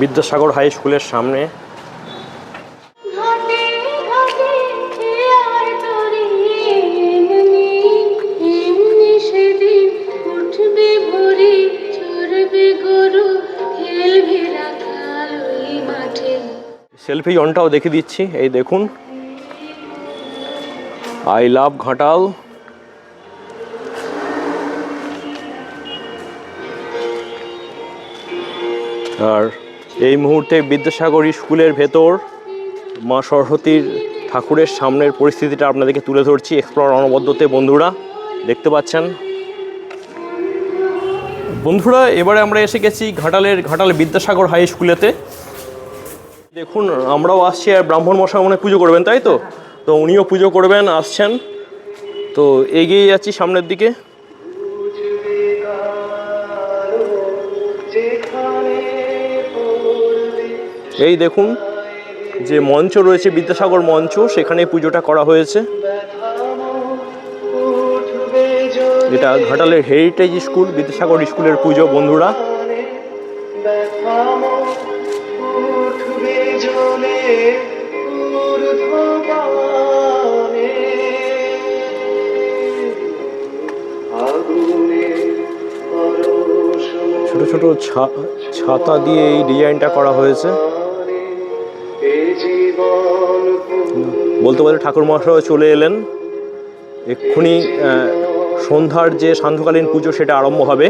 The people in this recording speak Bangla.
বিদ্যাসাগর হাই স্কুলের সামনে। সেলফি জনটাও দেখে দিচ্ছি এই দেখুন। I love Ghatal. আর এই মুহূর্তে বিদ্যাসাগর স্কুলের ভেতর মা সরস্বতীর ঠাকুরের সামনের পরিস্থিতিটা আপনাদেরকে তুলে ধরছি এক্সপ্লোর অনবদ্যতে। বন্ধুরা, দেখতে পাচ্ছেন? বন্ধুরা, এবারে আমরা এসে গেছি ঘাটালের ঘাটাল বিদ্যাসাগর হাই স্কুলেতে। দেখুন, আমরাও আসছি আর ব্রাহ্মণ মশাই মনে পুজো করবেন, তাই তো? তো উনিও পুজো করবেন, আসছেন। তো এগিয়ে যাচ্ছি সামনের দিকে। এই দেখুন, যে মঞ্চ রয়েছে, বিদ্যাসাগর মঞ্চ, সেখানে পুজোটা করা হয়েছে। এটা ঘাটালের হেরিটেজ স্কুল বিদ্যাসাগর স্কুলের পুজো, বন্ধুরা। ছোট ছোট ছাতা দিয়ে এই ডিজাইনটা করা হয়েছে। বলতে বলতে ঠাকুর মহাশয় চলে এলেন। এক্ষুনি সন্ধ্যার যে সান্ধ্যকালীন পুজো সেটা আরম্ভ হবে।